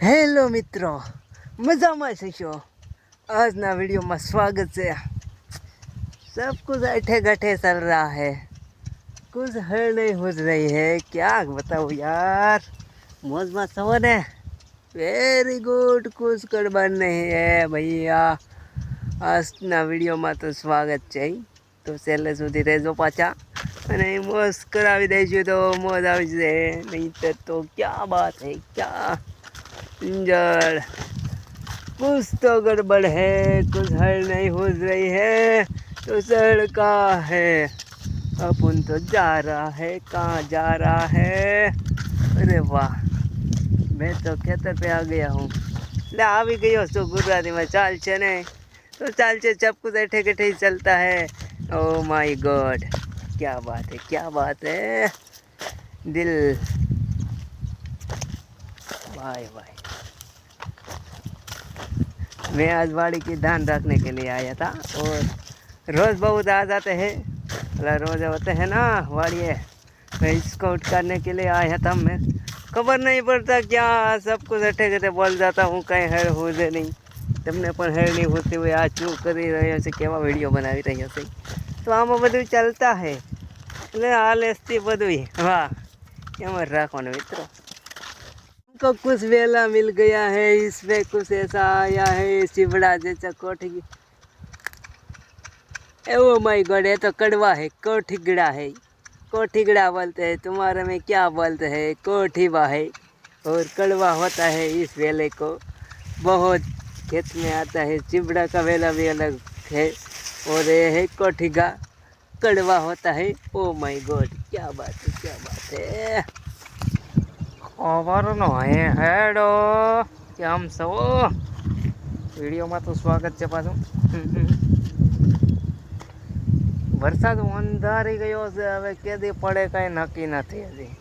Hello મિત્રો મજામાં છો આજના वीडियो में स्वागत છે सब कुछ ऐठे गठे चल रहा है कुछ हल नहीं हो रही है क्या बताओ यार मौज में सो ने વેરી ગુડ કુછ ગડબડ નહીં હે ભૈયા આજના વિડીયોમાં તો સ્વાગત છે તો છેલ્લે સુધી રહેજો પાછા અને મોજ કરાવી દઈશું તો મોજ આવી જશે નહીં તો ક્યાં બાત હે ક્યાં जड़ कुछ तो गड़बड़ है, कुछ हल नहीं हो रही है तो सड़का है। अपन तो जा रहा है, कहाँ जा रहा है? अरे वाह, मैं तो खेतर पे आ गया हूँ। ले आ भी गई हो तो गुजराती दी मैं चाल छे नहीं तो चाल चे चप कुछ ऐठे कैठे ही चलता है। ओ माई गॉड क्या बात है, क्या बात है। दिल बाय बाय मैं आज वाड़ी की ध्यान रखने के लिए आया था और रोज़ बहुत आ जाते हैं मतलब रोज़ होते हैं ना वाड़िए मैं इसको करने के लिए आया था मैं खबर नहीं पड़ता क्या सब कुछ अठे गठे बोल जाता हूँ कहीं हेर हो जाए नहीं તમને પણ હેર નહીં હોતી હોય આ શું કરી રહ્યો છે કેવા વિડીયો બનાવી રહ્યો છે તો આમાં બધું ચાલતા હે એટલે આ લેસથી બધું વાહ એમ જ રાખવાનું મિત્રો हमको कुछ वेला मिल गया है, इसमें कुछ ऐसा आया है चिबड़ा जैसा कोठी ओ माय गॉड, ये तो कड़वा है, कोठीगड़ा है। कोठीगड़ा बोलते हैं, तुम्हारे में क्या बोलते हैं? कोठीवा है, और कड़वा होता है इस वेले को। बहुत खेत में आता है चिबड़ा का वेला भी अलग है, और ये है कोठीगा। कड़वा होता है, ओ माय गॉड, क्या बात है, क्या बात है। હે, હેડો. કેમ છો? વિડીયોમાં તો સ્વાગત છે પાછું. વરસાદ અંધારી ગયો છે, હવે કેદી પડે કાંઈ નક્કી નથી હજી.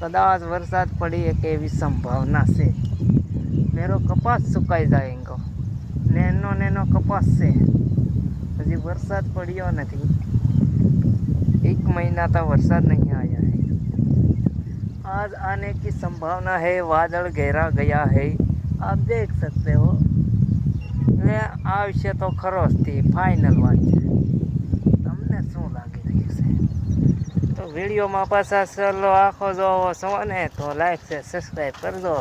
કદાચ વરસાદ પડી એક એવી સંભાવના છે. મેરો કપાસ સુકાઈ જાય એંગો નેનો નેનો કપાસ છે. હજી વરસાદ પડ્યો નથી. એક મહિના તો વરસાદ નહીં આવ્યા आज आने की संभावना है बादल घेरा गया है आप देख सकते हो ને આ વિશે તો ખરો જ તે ફાઇનલ વાત છે તમને શું લાગી રહ્યું છે તો વિડીયોમાં પાછા ચલો આખો જોવો છો ને તો લાઈક છે સબસ્ક્રાઈબ કરજો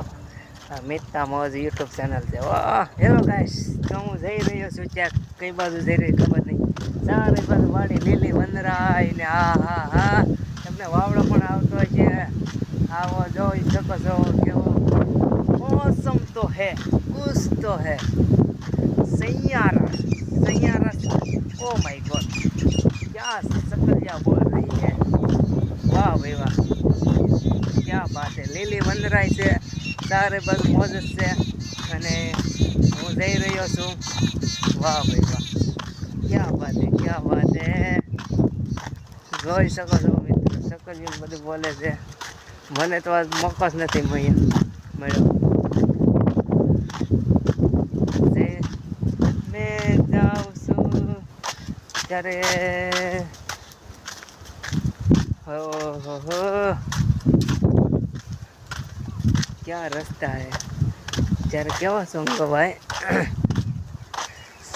આ મિત્તા મોજ યુટ્યુબ ચેનલ છે વાહ હેલો ગાઈસ તો હું જઈ રહ્યો છું ક્યાંક કઈ બાજુ જઈ રહી ખબર નહીં ચારે બાજુ વાડી લીલી વંદરાય ને હા હા હા તમને વાવડો પણ આવતો હોય છે આવો જો ઈ શકો છો કેવો મોસમ તો હે ખુશ તો હે. Saiyaara Saiyaara oh my oh God ક્યા સકલિયા બોલ રહી હે? વાહ ભાઈ વાહ. ક્યા બાત હે? લીલી વંદરાય છે તારે બાજુ મોજ છે અને હું જઈ રહ્યો છું. વાહ ભાઈ વાહ. ક્યા બાત હે? ક્યા બાત હે? જોઈ શકો છો મિત્રો સકલિયું બધું બોલે છે. મને તો મોકો જ નથી મળ્યો. મળ્યો. મેં જાઉં છું. ત્યારે હો ક્યાં રસ્તા હે? જ્યારે કેવા સોંગ ભાઈ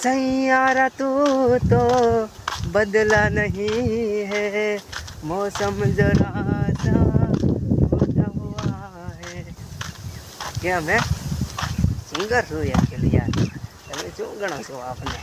સૈયારા તું તો બદલા નહીં હે. મોસમ જરા કેમ હે સિંગર છું યાર કે યાર તમે શું ગણો છો આપને?